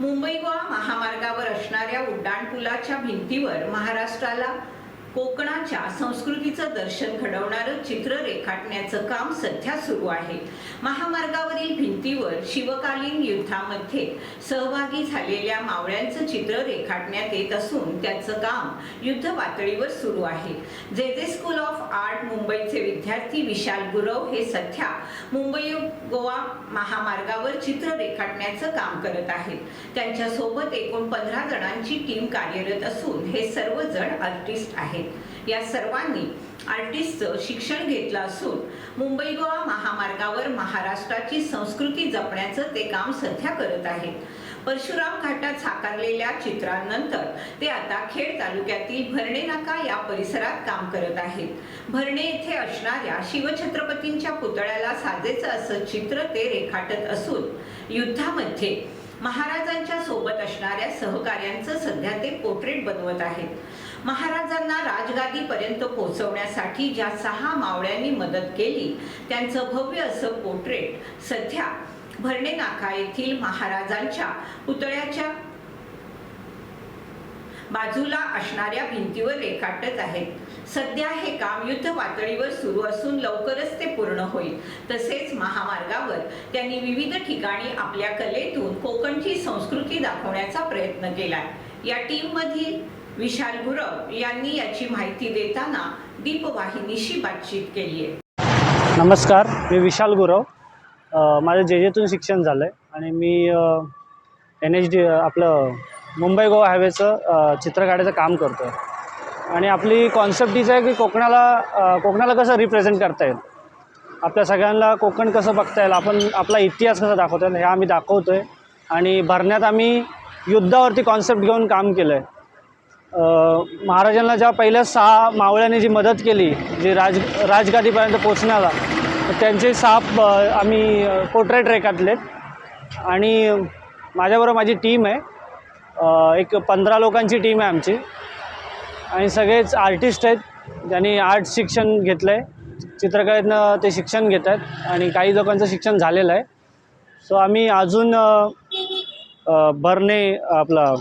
मुंबई गोवा महामार्गावर असणाऱ्या उड्डाणपुलाच्या भिंतीवर महाराष्ट्राला कोकणाच्या संस्कृतीचं दर्शन घडवणारं चित्र रेखाटण्याचं काम सध्या सुरू आहे. महामार्ग महामार्गावरील भिंतीवर शिवकालीन युद्धामध्ये सहभागी झालेल्या मावळ्यांचं चित्र रेखाटण्यात येत असून त्याचं काम युद्ध पातळीवर सुरू आहे. जे जे स्कूल ऑफ आर्ट मुंबईचे विद्यार्थी विशाल गुरव हे सध्या मुंबई गोवा महामार्गावर चित्र रेखाटण्याचं काम करत आहेत. त्यांच्यासोबत एकूण पंधरा जणांची टीम कार्यरत असून हे सर्वजण आर्टिस्ट आहेत. या सर्वांनी आर्टिस्टचं शिक्षण घेतलं असून मुंबई गोवा महामार्गावर महाराष्ट्राची संस्कृती जपण्याचं ते काम सध्या करत आहेत. परशुराम घाटात साकारलेल्या चित्रांनंतर ते आता खेड तालुक्यातील भरणे नाका या परिसरात काम करत आहेत. भरणे येथे असणाऱ्या शिवछत्रपतींच्या पुतळ्याला साजेचं असं चित्र ते रेखाटत असून युद्धामध्ये महाराजांच्या सोबत असणाऱ्या सहकाऱ्यांचं सध्या ते पोर्ट्रेट बनवत आहेत. महाराजांना राजगादीपर्यंत पोहोचवण्यासाठी ज्या सहा मावळ्यांनी मदत केली त्यांचं भव्य असं पोर्ट्रेट सध्या भरणे नाका येथील महाराजांच्या पुतळ्याच्या बाजूला असणाऱ्या भिंतीवर रेखाटत आहेत. सध्या हे काम युद्ध पातळीवर सुरू असून लवकरच ते पूर्ण होईल. तसेच महामार्गावर त्यांनी विविध ठिकाणी आपल्या कलेतून कोकणची संस्कृती दाखवण्याचा प्रयत्न केला या टीममधील विशाल गुरव यांनी याची माहिती देताना दीपवाहिनीशी बातचीत केली आहे. नमस्कार मी विशाल गुरव. माझं जे जेतून शिक्षण झालं आहे आणि मी एन एच डी आपलं मुंबई गोवा हायवेचं चित्र काढायचं काम करतो आहे आणि आपली कॉन्सेप्ट हीच आहे की कोकणाला कोकणाला कसं रिप्रेझेंट करता येईल? आपल्या सगळ्यांना कोकण कसं बघता येईल? आपण आपला इतिहास कसा दाखवता येईल हे आम्ही दाखवतो आहे आणि भरण्यात आम्ही युद्धावरती कॉन्सेप्ट घेऊन काम केलं आहे महाराजांना ज्या पहिल्या सहा मावळ्यांनी जी मदत केली जी राज राजगादीपर्यंत पोचण्याला तर त्यांचे सहा आम्ही पोर्ट्रेट रेखातले आणि माझ्याबरोबर माझी टीम आहे. एक पंधरा लोकांची टीम आहे आमची. आणि सगळेच आर्टिस्ट आहेत. ज्यांनी आर्ट शिक्षण घेतलं आहे चित्रकलेतनं ते शिक्षण घेत आहेत. आणि काही लोकांचं शिक्षण झालेलं आहे. सो आम्ही अजून भरणे आपलं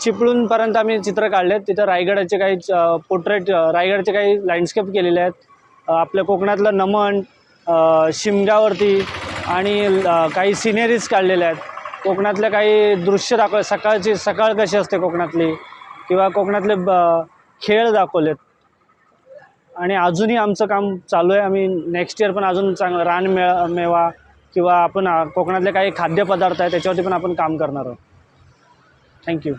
चिपळूणपर्यंत आम्ही चित्र काढले आहेत तिथं रायगडाचे काही पोर्ट्रेट रायगडचे काही लँडस्केप केलेले आहेत. आपल्या कोकणातलं नमन शिमग्यावरती आणि काही सिनेरीज काढलेल्या आहेत. कोकणातल्या काही दृश्य दाखव सकाळची सकाळ कशी असते कोकणातली? किंवा कोकणातले ब- खेळ दाखवलेत. आणि अजूनही आमचं काम चालू आहे. आम्ही नेक्स्ट इयर पण अजून चांगलं रान मे मेवा किंवा आपण कोकणातले काही खाद्यपदार्थ आहेत त्याच्यावरती पण आपण काम करणार आहोत. थँक्यू